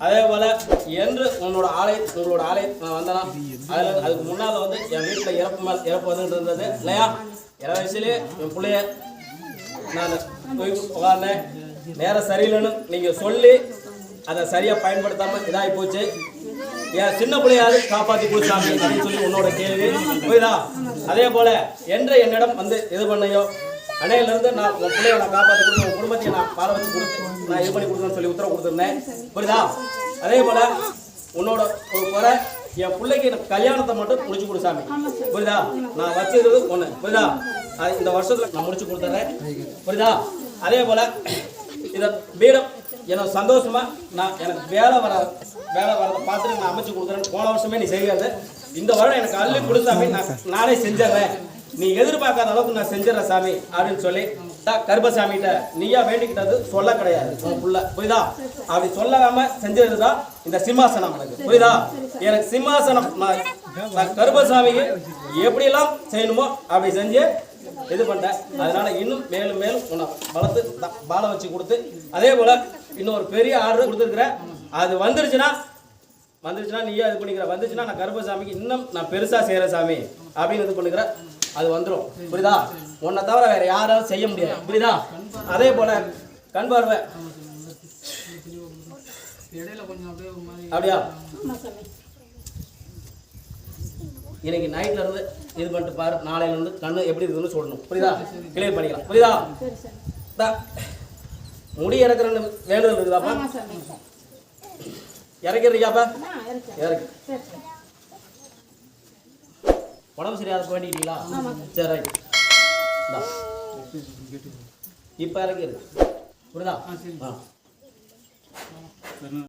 அதே போல என்று உன்னோட ஆலை உங்களோட ஆலை நான் வந்தனா அதில் அதுக்கு முன்னால் வந்து என் வீட்டில் இறப்பு மேல் இறப்பு வந்துட்டு இருந்தது. இல்லையா? இள வயசுலயே என் பிள்ளைய நான் போய் உட்கார்ந்தேன் நேரம் சரியில்லைன்னு நீங்கள் சொல்லி அதை சரியா பயன்படுத்தாம இதாகி போச்சு. என் சின்ன பிள்ளையாவது காப்பாத்தி கொடுத்தாங்க அப்படின்னு சொல்லி உன்னோட கேள்வி. புரியுதா? அதே போல என்று என்னிடம் வந்து இது பண்ணையோ அணையிலிருந்து நான் உன் பிள்ளைய நான் காப்பாற்றி கொடுத்து உன் குடும்பத்தையும் நான் பார வச்சு கொடுத்து நான் இது பண்ணி கொடுக்கணும்னு சொல்லி உத்தரவு கொடுத்துருந்தேன். புரியுதா? அதே போல உன்னோட ஒரு குறை என் பிள்ளைக்கு எனக்கு கல்யாணத்தை மட்டும் முடிச்சு கொடு சாமி. புரியுதா? நான் வச்சிருக்கிறது ஒன்று புரியுதா? இந்த வருஷத்தில் நான் முடிச்சு கொடுத்துட்றேன் புரியுதா? அதே போல இதை வீடம் எனக்கு சந்தோஷமா நான் எனக்கு வேலை வர வேலை வரதை பார்த்துட்டு நான் அமைச்சு கொடுக்குறேன் போன வருஷமே நீ செய்யாது. இந்த வருடம் எனக்கு அள்ளி கொடுத்தாமே நான் நானே செஞ்சிடறேன். நீ எதிர்பார்க்காத அளவுக்கு நான் செஞ்சிடறேன் சாமி அப்படின்னு சொல்லி தான் கருப்பசாமிகிட்ட நீயா வேண்டிக்கிட்டது சொல்ல கிடையாது. உன் புள்ள புரியுதா அப்படி சொல்லாம செஞ்சது தான் இந்த சிம்மாசனம் எனக்கு புரியுதா எனக்கு சிம்மாசனம் நான் நான் கருப்பசாமிக்கு எப்படியெல்லாம் செய்யணுமோ அப்படி செஞ்சு இது பண்ணிட்டேன் அதனால இன்னும் மேலும் மேலும் உன்னை வளர்த்து வாழ வச்சு கொடுத்து அதே போல இன்னொரு பெரிய ஆர்டர் கொடுத்துருக்குறேன். அது வந்துருச்சுன்னா வந்துருச்சுன்னா நீயே இது பண்ணிக்கிற. வந்துச்சுன்னா நான் கருப்பசாமிக்கு இன்னும் நான் பெருசா செய்யறேன் சாமி. அப்படின்னு இது பண்ணிக்கிறேன் அது வந்துடும் புரியுதா? உன்னை தவிர வேற யாராலும் செய்ய முடியாது. புரியுதா? அதே போல கண் பார்வை. ஒரு அப்படியா? இன்னைக்கு நைட்ல இருந்து இது பண்ணிட்டு பாரு. நாளையில இருந்து கண்ணு எப்படி இருக்குன்னு சொல்லணும். புரியுதா? கிளியர் பண்ணிக்கலாம். புரியுதா. முடி இறக்குறன்னு வேண்டுதல் இருக்குதாப்பா இருக்கு இறக்கு. உடம்பு சரியாக வேண்டிக்கிட்டீங்களா சரி ரைட். இப்ப இறக்கிரு புரியுதா? ஆ.